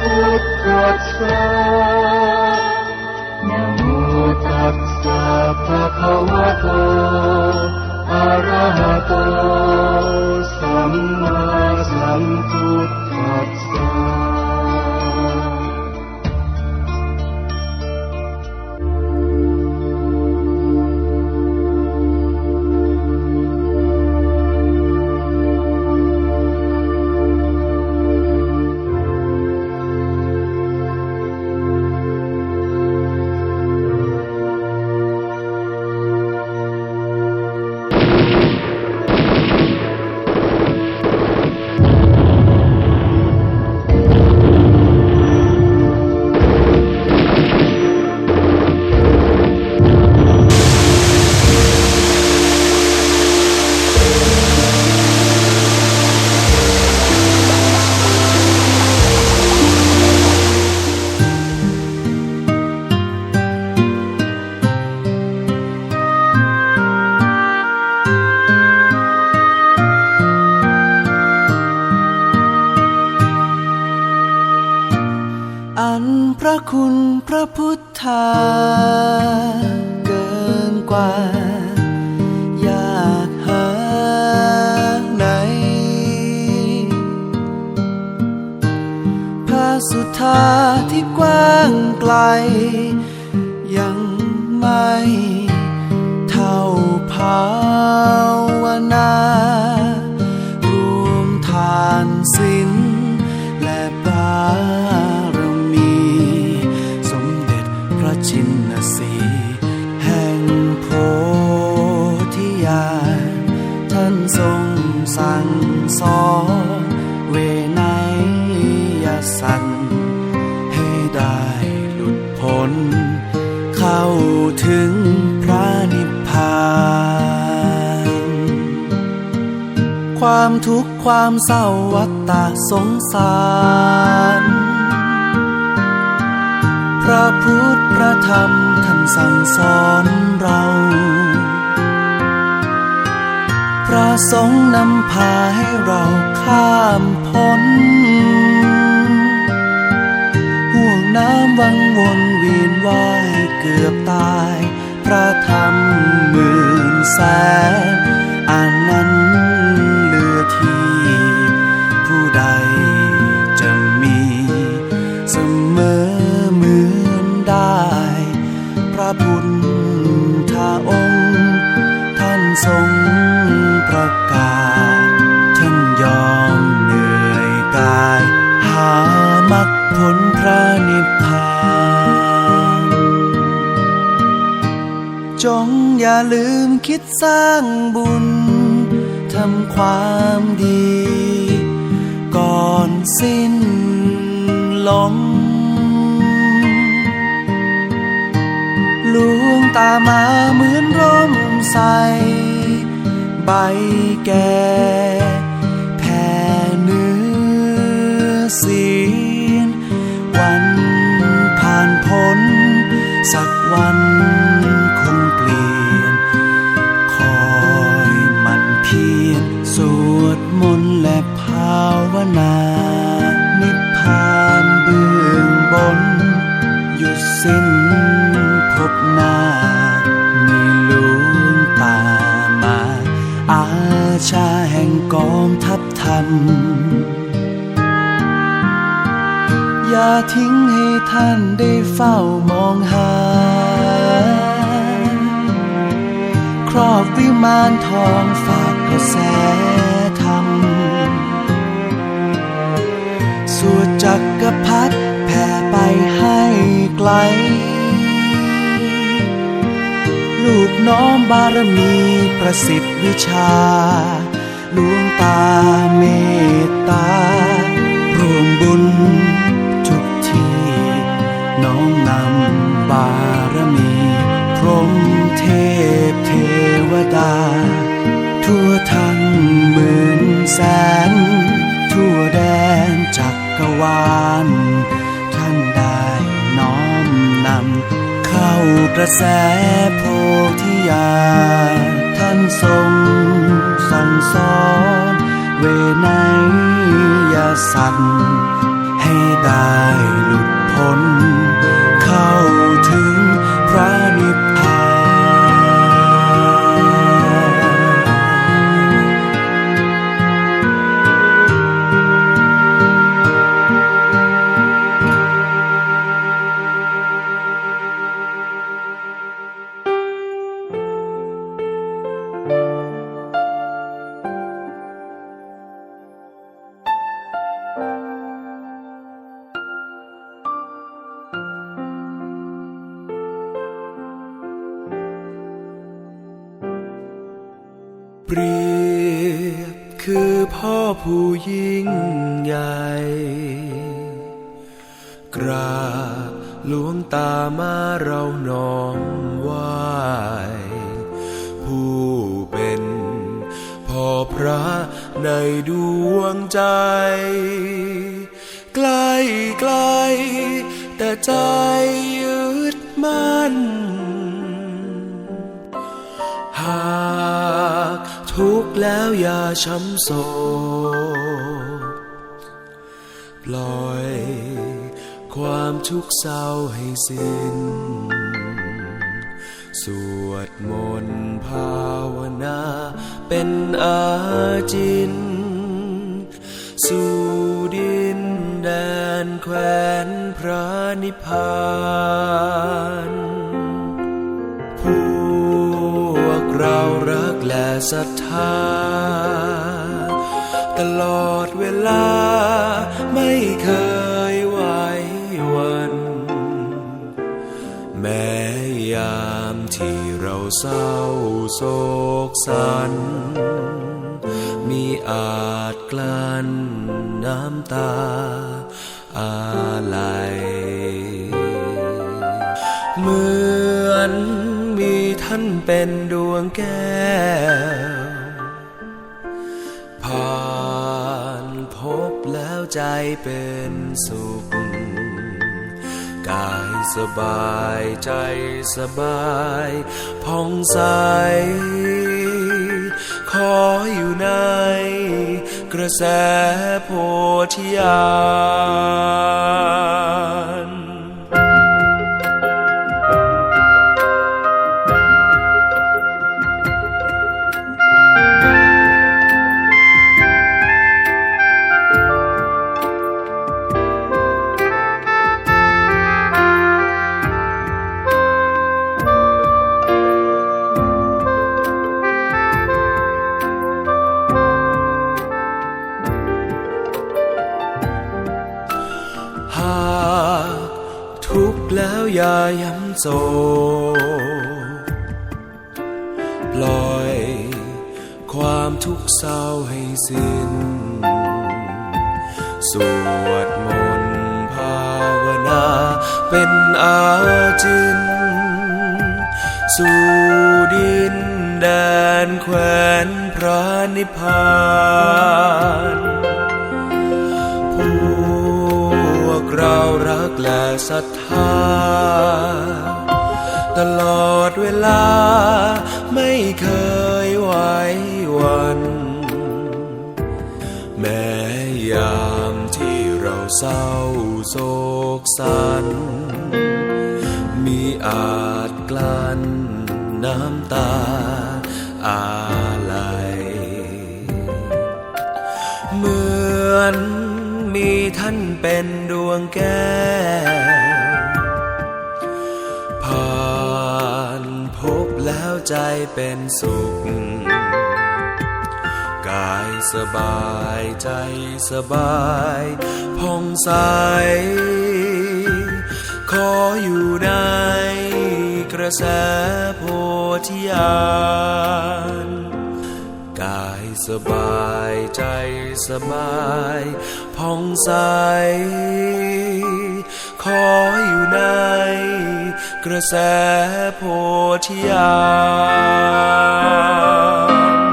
สัมพุ พระพุทธาเกินกว่า อยากหาไหน พระสุธาที่กว้างไกล ยังไม่เท่าภาวนา ความทุกข์ความเศร้าวัฏฏะสงสาร พระพุทธพระธรรมท่านสั่งสอนเรา พระสงฆ์นำพาให้เราข้ามพ้นห่วงน้ำวังวนเวียนว่ายเกือบตาย พระธรรมหมื่นแสน ระพุทธองค์ ท่านทรงประกาศ ท่านยอมเหนื่อยกาย หามรรคผลพระนิพพานจงอย่าลืมคิดสร้างบุญ ทำความดี ก่อนสิ้นลมามาเหมือนร่มใส ใบแก่แผ่เนื้อเสียนวันผ่านพ้น สักวันคงเปลี่ยน คอยมันเพียรสวดมนต์และภาวนานิพพานเบื้องบน หยุดสิ้น ทัพธรรมอย่าทิ้งให้ท่านได้เฝ้ามองหา ครอบวิมานทองฝากกระแสธรรมสวดจักกรพัดแผ่ไปให้ไกลลูกน้อมบารมีประสิทธิ์วิชา หลวงตาเมตตา ร่วมบุญทุกทีน้อมนำบารมี พรมเทพเทวดา ทั่วทั้งหมื่นแสน ทั่วแดนจักรวาล ท่านได้น้อมนำเข้ากระแสโพธิญาณานทรงสั่งสอน เวไนยสัตว์ให้ได้หลุดพ้น เปรียบคือพ่อผู้ยิ่งใหญ่ กราบหลวงตามาเราน้อมไหวผู้เป็นพ่อพระในดวงใจ ใกล้ไกลแต่ใจยึดมั่น แล้วอย่าช้ำโศกปล่อย ความทุกข์เศร้าให้สิ้น สวดมนต์ภาวนา เป็นอาจิน สู่ดินแดนแคว้นพระนิพพาน และศรัทธา ตลอดเวลาไม่เคยไหวหวัน แม้ยามที่เราเศร้าโศกสัน มีอาจกลั้นน้ำตาอาลัยเมื่อ ท่านเป็นดวงแก้ว ผ่านพบแล้วใจเป็นสุข กายสบายใจสบายผ่องใส ขออยู่ในกระแสโพธิญาณ อย่าย้ำโศปล่อยความทุกข์เศร้าให้สิ้น สวดมนต์ภาวนาเป็นอาจิน สู่ดินแดนแคว้นพระนิพพานพวกเรารักและศรัท ตลอดเวลาไม่เคยไหววัน แม้ยามที่เราเศร้าโศกสัน มีอาจกลั้นน้ำตาอาลัยเหมือนมีท่านเป็นดวงแก้ว ใจเป็นสุข กายสบายใจสบายผ่องใส ขออยู่ในกระแสโพธิญาณกายสบายใจสบายผ่องใส ขออยู่ใน กระแสโพธิญาณ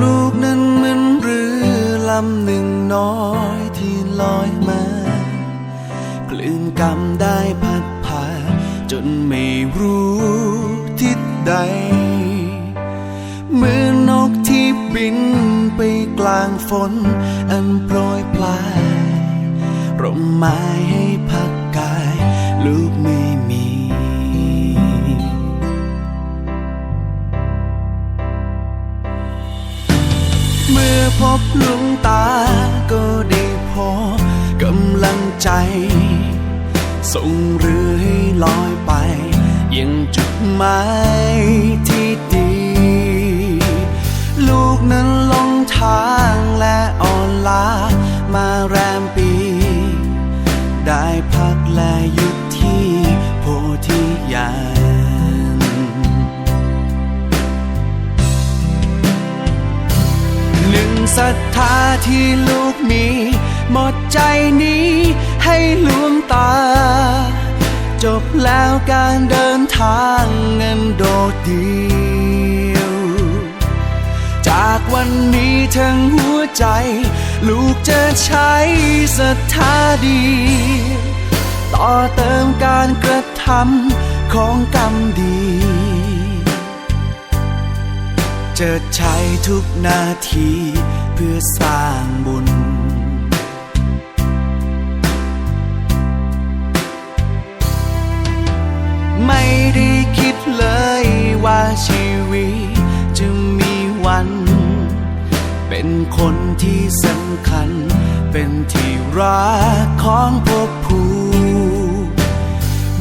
ลูกนั้นเหมือนเรือลำหนึ่งน้อยที่ลอยมา กลืนกำได้พัดผ่าจนไม่รู้ทิศใด เหมือนนกที่บินไปกลางฝน อันโปรยปลายร่มไม้ให้พักกาย ลูก ใจ ส่งเรือให้ลอยไป ยังจุดหมายที่ดี ลูกนั้นลงทางและอ่อนล้ามาแรมปี ได้พักและหยุดที่โพธิญาณหนึ่งศรัทธาที่ลูกมี หมดใจนี้ให้ลวงตา จบแล้วการเดินทางเงินโดดเดียว จากวันนี้ทั้งหัวใจ ลูกจะใช้ศรัทธาดี ต่อเติมการกระทำของกรรมดีจะใช้ทุกนาทีเพื่อสร้างบุญ ไม่ได้คิดเลยว่าชีวิตจะมีวัน เป็นคนที่สำคัญ เป็นที่รักของพวกผู้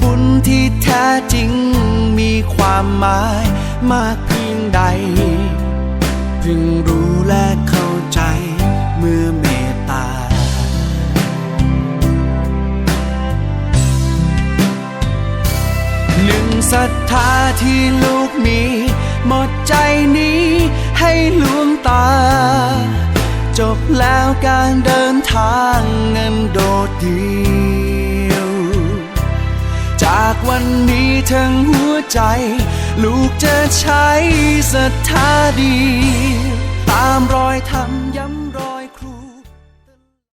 บุญที่แท้จริงมีความหมายมากเพียงใด เพิ่งรู้และเศรัทธาที่ลูกมี หมดใจนี้ให้หลวงตา จบแล้วการเดินทางเงินโดดเดียว จากวันนี้ทั้งหัวใจ ลูกจะใช้ศรัทธาดี ตามรอยธรรมย้ำ